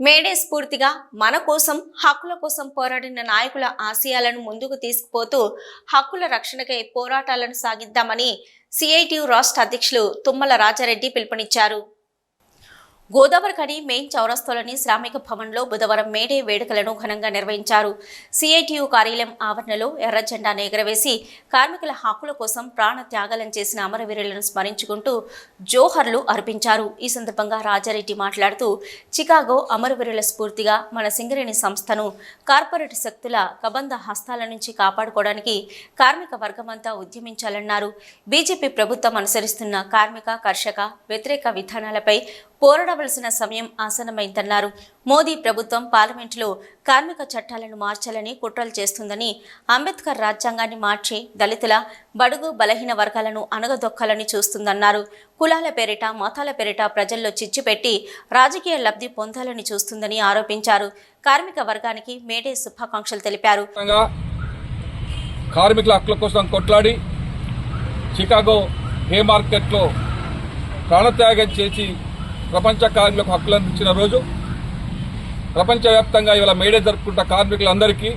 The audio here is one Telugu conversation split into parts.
మేడే స్ఫూర్తిగా మన కోసం హక్కుల కోసం పోరాడిన నాయకుల ఆశయాలను ముందుకు తీసుకుపోతూ హక్కుల రక్షణకై పోరాటాలను సాగిద్దామని సిఐటియు రాష్ట్ర అధ్యక్షులు తుమ్మల రాజారెడ్డి పిలుపునిచ్చారు. గోదావరికని మెయిన్ చౌరస్తాలోని శ్రామిక భవన్లో బుధవారం మేడే వేడుకలను ఘనంగా నిర్వహించారు. సిఐటియు కార్యాలయం ఆవరణలో ఎర్ర జెండాను ఎగరవేసి కార్మికుల హక్కుల కోసం ప్రాణ త్యాగాలను చేసిన అమరవీరులను స్మరించుకుంటూ జోహర్లు అర్పించారు. ఈ సందర్భంగా రాజారెడ్డి మాట్లాడుతూ చికాగో అమరవీరుల స్ఫూర్తిగా మన సింగరేణి సంస్థను కార్పొరేట్ శక్తుల కబంధ హస్తాల నుంచి కాపాడుకోవడానికి కార్మిక వర్గమంతా ఉద్యమించాలన్నారు. బీజేపీ ప్రభుత్వం అనుసరిస్తున్న కార్మిక కర్షక వ్యతిరేక విధానాలపై పోరాడవలసిన సమయం ఆసన్నమైందన్నారు. మోదీ ప్రభుత్వం పార్లమెంటులో కార్మిక చట్టాలను మార్చాలని కుట్రలు చేస్తుందని అంబేద్కర్ రాజ్యాంగాన్ని మార్చి దళితుల బడుగు బలహీన వర్గాలను అణగదొక్కాలని చూస్తుందన్నారు. కులాల పేరిట మతాల పేరిట ప్రజల్లో చిచ్చుపెట్టి రాజకీయ లబ్ధి పొందాలని చూస్తుందని ఆరోపించారు. కార్మిక వర్గానికి మేడే శుభాకాంక్షలు తెలిపారు. కార్మికుల హక్కుల కోసం కొట్లాడి చికాగో హే మార్కెట్లో ప్రాణత్యాగం చేసి ప్రపంచ కార్మికులకు హక్కులు అందించిన రోజు ప్రపంచవ్యాప్తంగా ఇవాళ మేడే జరుపుకుంటున్న కార్మికులందరికీ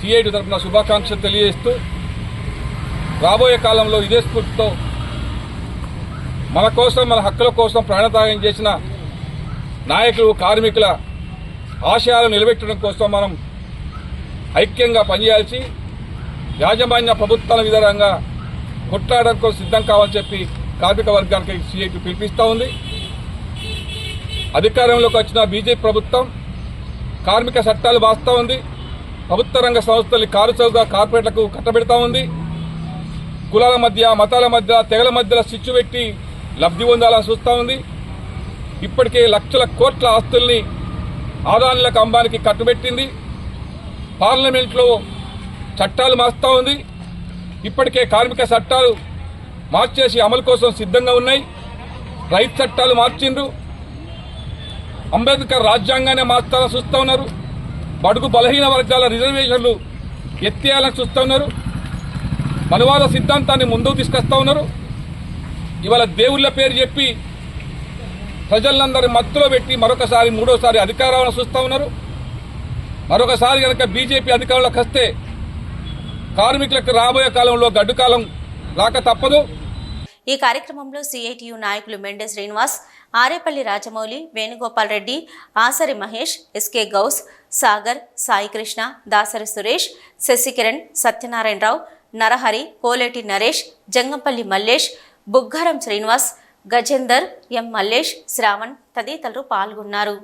సిఐటి తరఫున శుభాకాంక్షలు తెలియజేస్తూ రాబోయే కాలంలో ఇదే స్ఫూర్తితో మన కోసం మన హక్కుల కోసం ప్రాణత్యాగం చేసిన నాయకులు కార్మికుల ఆశయాలను నిలబెట్టడం కోసం మనం ఐక్యంగా పనిచేయాల్సి యాజమాన్య ప్రభుత్వాల విధానంగా కొట్లాడడం కోసం సిద్ధం కావాలని చెప్పి కార్మిక వర్గానికి సిఐటి పిలిపిస్తూ ఉంది. అధికారంలోకి వచ్చిన బీజేపీ ప్రభుత్వం కార్మిక చట్టాలు వాస్తూ ఉంది. ప్రభుత్వ రంగ సంస్థల్ని కారు చౌకగా కార్పొరేట్లకు కట్టబెడతా ఉంది. కులాల మధ్య మతాల మధ్య తెగల మధ్యలో స్విచ్ పెట్టి లబ్ధి పొందాలని చూస్తూ ఉంది. ఇప్పటికే లక్షల కోట్ల ఆస్తుల్ని ఆదానులకు అంబానికి కట్టుబెట్టింది. పార్లమెంట్లో చట్టాలు మార్స్తూ ఉంది. ఇప్పటికే కార్మిక చట్టాలు మార్చేసి అమలు కోసం సిద్ధంగా ఉన్నాయి. రైతు చట్టాలు మార్చిండ్రు. అంబేద్కర్ రాజ్యాంగాన్ని మార్చాలని చూస్తూ ఉన్నారు. బడుగు బలహీన వర్గాల రిజర్వేషన్లు ఎత్తేయాలని చూస్తూ ఉన్నారు. మనువాద సిద్ధాంతాన్ని ముందుకు తీసుకొస్తా ఉన్నారు. ఇవాళ దేవుళ్ళ పేరు చెప్పి ప్రజలందరి మత్తులో పెట్టి మరొకసారి మూడోసారి అధికారాలను చూస్తూ ఉన్నారు. మరొకసారి కనుక బీజేపీ అధికారంలోకి వస్తే కార్మికులకు రాబోయే కాలంలో గడ్డు కాలం రాక తప్పదు. ఈ కార్యక్రమంలో సిఐటియు నాయకులు మెండే శ్రీనివాస్ ఆరేపల్లి రాజమౌళి వేణుగోపాల్ రెడ్డి ఆసరి మహేష్ ఎస్కే గౌస్ సాగర్ సాయికృష్ణ దాసరి సురేష్ శశికిరణ్ సత్యనారాయణరావు నరహరి కోలేటి నరేష్ జంగంపల్లి మల్లేష్ బుగ్గారం శ్రీనివాస్ గజేందర్ ఎం మల్లేష్ శ్రావణ్ తదితరులు పాల్గొన్నారు.